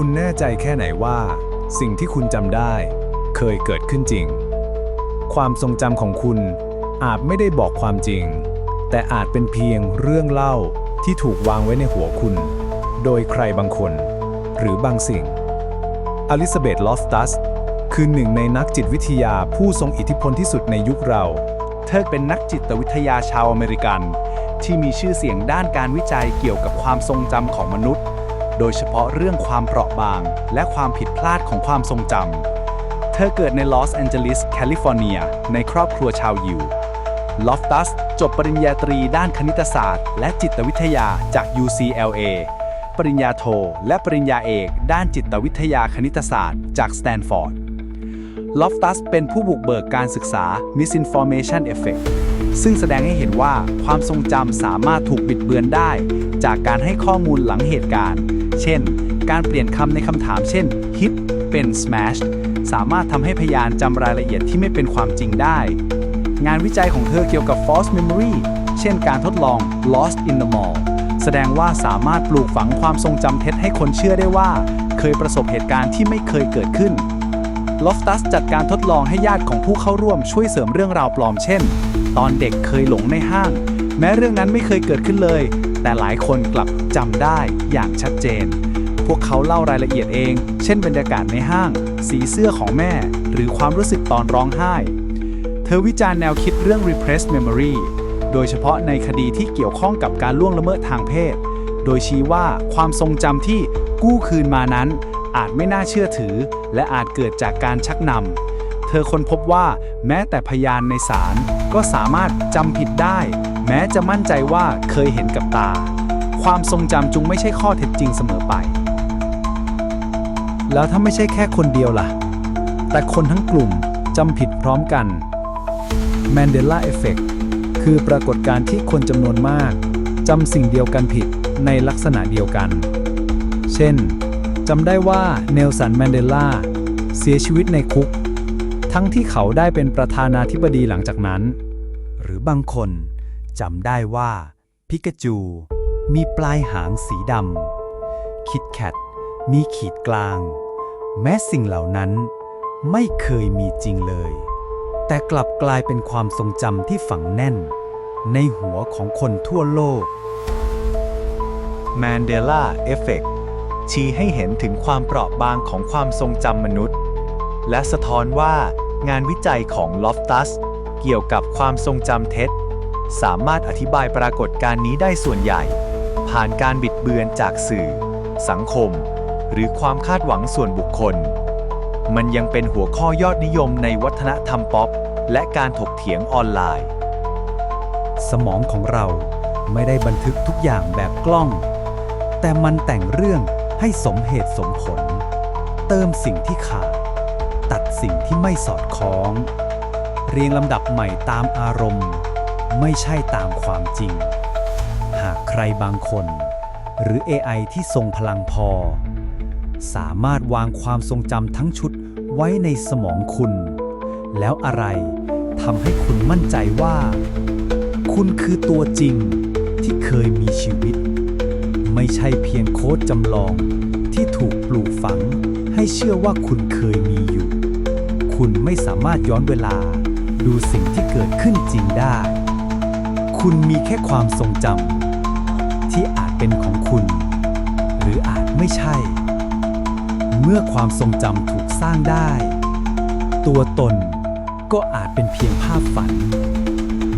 คุณแน่ใจแค่ไหนว่า สิ่งที่คุณจำได้ เคยเกิดขึ้นจริง ความทรงจำของคุณอาจไม่ได้บอกความจริง แต่อาจเป็นเพียงเรื่องเล่าที่ถูกวางไว้ในหัวคุณ โดยใครบางคน หรือบางสิ่ง อลิซาเบธลอฟตัส คือหนึ่งในนักจิตวิทยาผู้ทรงอิทธิพลที่สุดในยุคเรา เธอเป็นนักจิตวิทยาชาวอเมริกัน ที่มีชื่อเสียงด้านการวิจัยเกี่ยวกับความทรงจำของมนุษย์ โดยเฉพาะเรื่องความเปราะบาง และความผิดพลาดของความทรงจำ เธอเกิดในลอสแอนเจลิสแคลิฟอร์เนีย ในครอบครัวชาวยิว ลอฟตัสจบปริญญาตรีด้านคณิตศาสตร์ และจิตวิทยาจาก UCLA ปริญญาโท และปริญญาเอกด้านจิตวิทยาคณิตศาสตร์ จากสแตนฟอร์ด ลอฟตัสเป็นผู้บุกเบิกการศึกษา Misinformation Effect ซึ่งแสดงให้เห็นว่าความทรงจำสามารถถูกบิดเบือนได้ จากการให้ข้อมูลหลังเหตุการณ์ เช่น การเปลี่ยนคำในคำถามเช่น hit เป็น smash สามารถทำให้พยานจำรายละเอียดที่ไม่เป็นความจริงได้ งานวิจัยของเธอเกี่ยวกับ false memory เช่นการทดลอง lost in the mall แสดงว่าสามารถปลูกฝังความทรงจำเท็จให้คนเชื่อได้ว่า เคยประสบเหตุการณ์ที่ไม่เคยเกิดขึ้นลอฟตัสจัดการทดลองให้ญาติของผู้เข้าร่วมช่วยเสริมเรื่องราวปลอมเช่น ตอนเด็กเคยหลงในห้าง แม้เรื่องนั้นไม่เคยเกิดขึ้นเลย แต่หลายคนกลับจำได้อย่างชัดเจน พวกเขาเล่ารายละเอียดเอง เช่นบรรยากาศในห้าง สีเสื้อของแม่ หรือความรู้สึกตอนร้องไห้ เธอวิจารณ์แนวคิดเรื่อง repressed memory โดยเฉพาะในคดีที่เกี่ยวข้องกับการล่วงละเมิดทางเพศ โดยชี้ว่าความทรงจำที่กู้คืนมานั้น อาจไม่น่าเชื่อถือ และอาจเกิดจากการชักนำ เธอค้นพบว่าแม้แต่พยานในศาลก็สามารถจำผิดได้ แม้จะมั่นใจว่าเคยเห็นกับตา ความทรงจำจุงไม่ใช่ข้อเท็จจริงเสมอไป แล้วถ้าไม่ใช่แค่คนเดียวล่ะ แต่คนทั้งกลุ่มจำผิดพร้อมกัน Mandela Effect คือปรากฏการณ์ที่คนจำนวนมากจำสิ่งเดียวกันผิดในลักษณะเดียวกัน เช่นจำได้ว่าเนลสันแมนเดลาเสียชีวิตในคุก ทั้งที่เขาได้เป็นประธานาธิบดีหลังจากนั้น หรือบางคนจำได้ว่า พิกาจูมีปลายหางสีดำคิดแคทมีขีดกลาง แม้สิ่งเหล่านั้นไม่เคยมีจริงเลย แต่กลับกลายเป็นความทรงจำที่ฝังแน่น ในหัวของคนทั่วโลก Mandela Effect ชี้ให้เห็นถึงความเปราะบางของความทรงจำมนุษย์ และสะท้อนว่า งานวิจัยของลอฟตัสเกี่ยวกับความทรงจำเท็จ สามารถอธิบายปรากฏการณ์นี้ได้ส่วนใหญ่ ผ่านการบิดเบือนจากสื่อ สังคม หรือความคาดหวังส่วนบุคคล มันยังเป็นหัวข้อยอดนิยมในวัฒนธรรมป๊อป และการถกเถียงออนไลน์ สมองของเราไม่ได้บันทึกทุกอย่างแบบกล้อง แต่มันแต่งเรื่องให้สมเหตุสมผล เติมสิ่งที่ขาดตัด สิ่งที่ไม่สอดคล้อง เรียงลำดับใหม่ตามอารมณ์ ไม่ใช่ตามความจริง หากใครบางคน หรือ AI ที่ทรงพลังพอ สามารถวางความทรงจำทั้งชุดไว้ในสมองคุณ แล้วอะไรทำให้คุณมั่นใจว่า คุณคือตัวจริงที่เคยมีชีวิต ไม่ใช่เพียงโค้ดจำลองที่ถูกปลูกฝังให้เชื่อว่าคุณเคยมีอยู่ คุณไม่สามารถย้อนเวลา ดูสิ่งที่เกิดขึ้นจริงได้ คุณมีแค่ความทรงจำที่อาจเป็นของคุณ หรืออาจไม่ใช่ เมื่อความทรงจำถูกสร้างได้ ตัวตนก็อาจเป็นเพียงภาพฝัน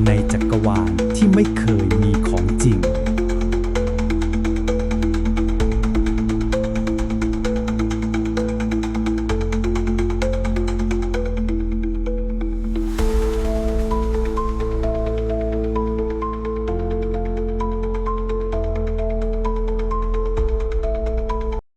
ในจักรวาลที่ไม่เคยมีของจริง